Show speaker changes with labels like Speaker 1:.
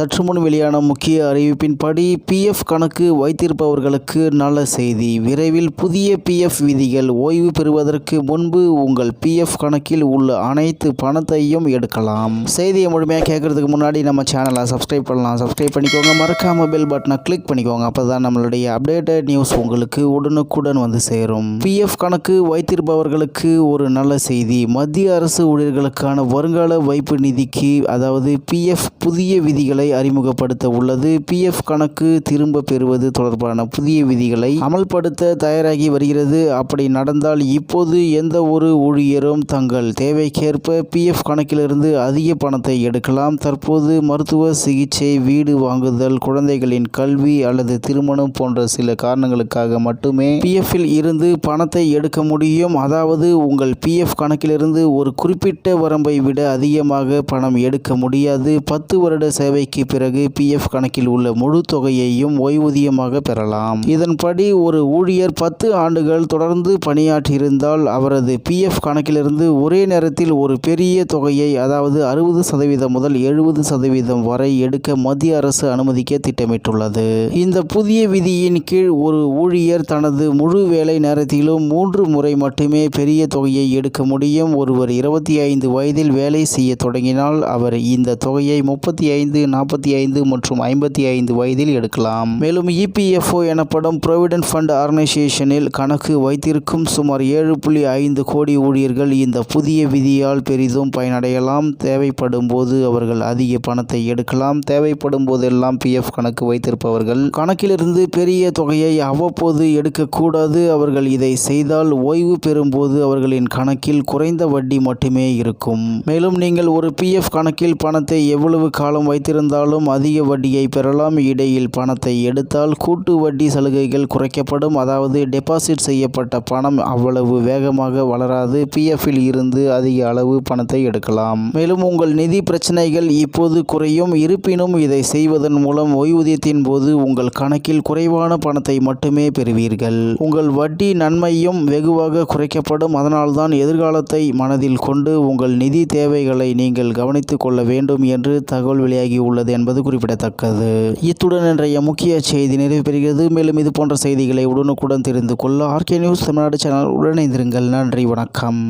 Speaker 1: சற்று முன் வெளியான முக்கிய அறிவிப்பின்படி பிஎஃப் கணக்கு வைத்திருப்பவர்களுக்கு நல்ல செய்தி. விரைவில் புதிய பிஎஃப் விதிகள் ஓய்வு பெறுவதற்கு முன்பு உங்கள் பிஎஃப் கணக்கில் உள்ள அனைத்து பணத்தையும் எடுக்கலாம். செய்தியை முழுமையாக கேட்கறதுக்கு முன்னாடி நம்ம சேனலை சப்ஸ்கிரைப் பண்ணலாம். சப்ஸ்கிரைப் பண்ணிக்கோங்க. மறக்காம பெல் பட்டனை கிளிக் பண்ணிக்கோங்க. அப்போ தான் நம்மளுடைய அப்டேட்டட் நியூஸ் உங்களுக்கு உடனுக்குடன் வந்து சேரும். பிஎஃப் கணக்கு வைத்திருப்பவர்களுக்கு ஒரு நல்ல செய்தி. மத்திய அரசு ஊழியர்களுக்கான வருங்கால வைப்பு நிதிக்கு அதாவது பிஎஃப் புதிய விதிகளை அறிமுகப்படுத்த உள்ளது. பிஎஃப் கணக்கு திரும்ப பெறுவது தொடர்பான புதிய விதிகளை அமல்படுத்த தயாராகி வருகிறது. அப்படி நடந்தால் இப்போது எந்த ஒரு ஊழியரும் தங்கள் தேவைக்கேற்ப பிஎஃப் கணக்கிலிருந்து அதிக பணத்தை எடுக்கலாம். தற்போது மருத்துவ சிகிச்சை வீடு வாங்குதல் குழந்தைகளின் கல்வி அல்லது திருமணம் போன்ற சில காரணங்களுக்காக மட்டுமே பிஎஃப்பில் இருந்து பணத்தை எடுக்க முடியும். அதாவது உங்கள் பிஎஃப் கணக்கிலிருந்து ஒரு குறிப்பிட்ட வரம்பை விட அதிகமாக பணம் எடுக்க முடியாது. பத்து வருட சேவைக்கு பிறகு பிஎஃப் கணக்கில் உள்ள முழு தொகையையும் ஓய்வூதியமாக பெறலாம். இதன்படி ஒரு ஊழியர் பத்து ஆண்டுகள் தொடர்ந்து பணியாற்றியிருந்தால் அவரது பிஎஃப் கணக்கிலிருந்து ஒரே நேரத்தில் ஒரு பெரிய தொகையை அதாவது அறுபது சதவீதம் முதல் எழுபது சதவீதம் வரை எடுக்க மத்திய அரசு அனுமதிக்க திட்டமிட்டுள்ளது. இந்த புதிய விதியின் கீழ் ஒரு ஊழியர் தனது முழு வேலை நேரத்திலும் மூன்று முறை மட்டுமே பெரிய தொகையை எடுக்க முடியும். ஒருவர் இருபத்தி ஐந்து வயதில் வேலை செய்ய தொடங்கினால் அவர் இந்த தொகையை முப்பத்தி ஐந்து நாற்பத்தி ஐந்து மற்றும் ஐம்பத்தி ஐந்து வயதில் எடுக்கலாம். மேலும் இபிஎஃப்ஓ எனப்படும் ப்ரொவிடென்ட் ஃபண்ட் ஆர்கனைசேஷனில் கணக்கு வைத்திருக்கும் சுமார் ஏழு புள்ளி ஐந்து கோடி ஊழியர்கள் இந்த புதிய விதியால் பெரிதும் பயனடையலாம். தேவைப்படும் போது அவர்கள் அதிக பணத்தை எடுக்கலாம். தேவைப்படும் போதெல்லாம் பிஎஃப் கணக்கு வைத்திருப்பவர்கள். கணக்கிலிருந்து பெரிய தொகையை அவ்வப்போது எடுக்கக்கூடாது. அவர்கள் இதை செய்தால் ஓய்வு பெறும்போது அவர்களின் கணக்கில் குறைந்த வட்டி மட்டுமே இருக்கும். மேலும் நீங்கள் ஒரு பிஎஃப் கணக்கில் பணத்தை எவ்வளவு காலம் இருந்தாலும் அதிக வட்டியை பெறலாம். இடையில் பணத்தை எடுத்தால் கூட்டு வட்டி சலுகைகள் குறைக்கப்படும். அதாவது டெபாசிட் செய்யப்பட்ட பணம் அவ்வளவு வேகமாக வளராது. பிஎஃப்பில் இருந்து அதிக அளவு பணத்தை எடுக்கலாம். மேலும் உங்கள் நிதி பிரச்சனைகள் இப்போது குறையும். இருப்பினும் இதை செய்வதன் மூலம் ஓய்வூதியத்தின் போது உங்கள் கணக்கில் குறைவான பணத்தை மட்டுமே பெறுவீர்கள். உங்கள் வட்டி நன்மையும் வெகுவாக குறைக்கப்படும். அதனால்தான் எதிர்காலத்தை மனதில் கொண்டு உங்கள் நிதி தேவைகளை நீங்கள் கவனித்துக் கொள்ள வேண்டும் என்று தகவல் வெளியாகி உள்ளது என்பது குறிப்பிடத்தக்கது. இத்துடன் இன்றைய முக்கிய செய்தி நிறைவு பெறுகிறது. மேலும் இது போன்ற செய்திகளை உடனுக்குடன் தெரிந்து கொள்ள ஆர்கே நியூஸ் தமிழ்நாடு சேனல் உடனிருங்கள் நன்றி வணக்கம்.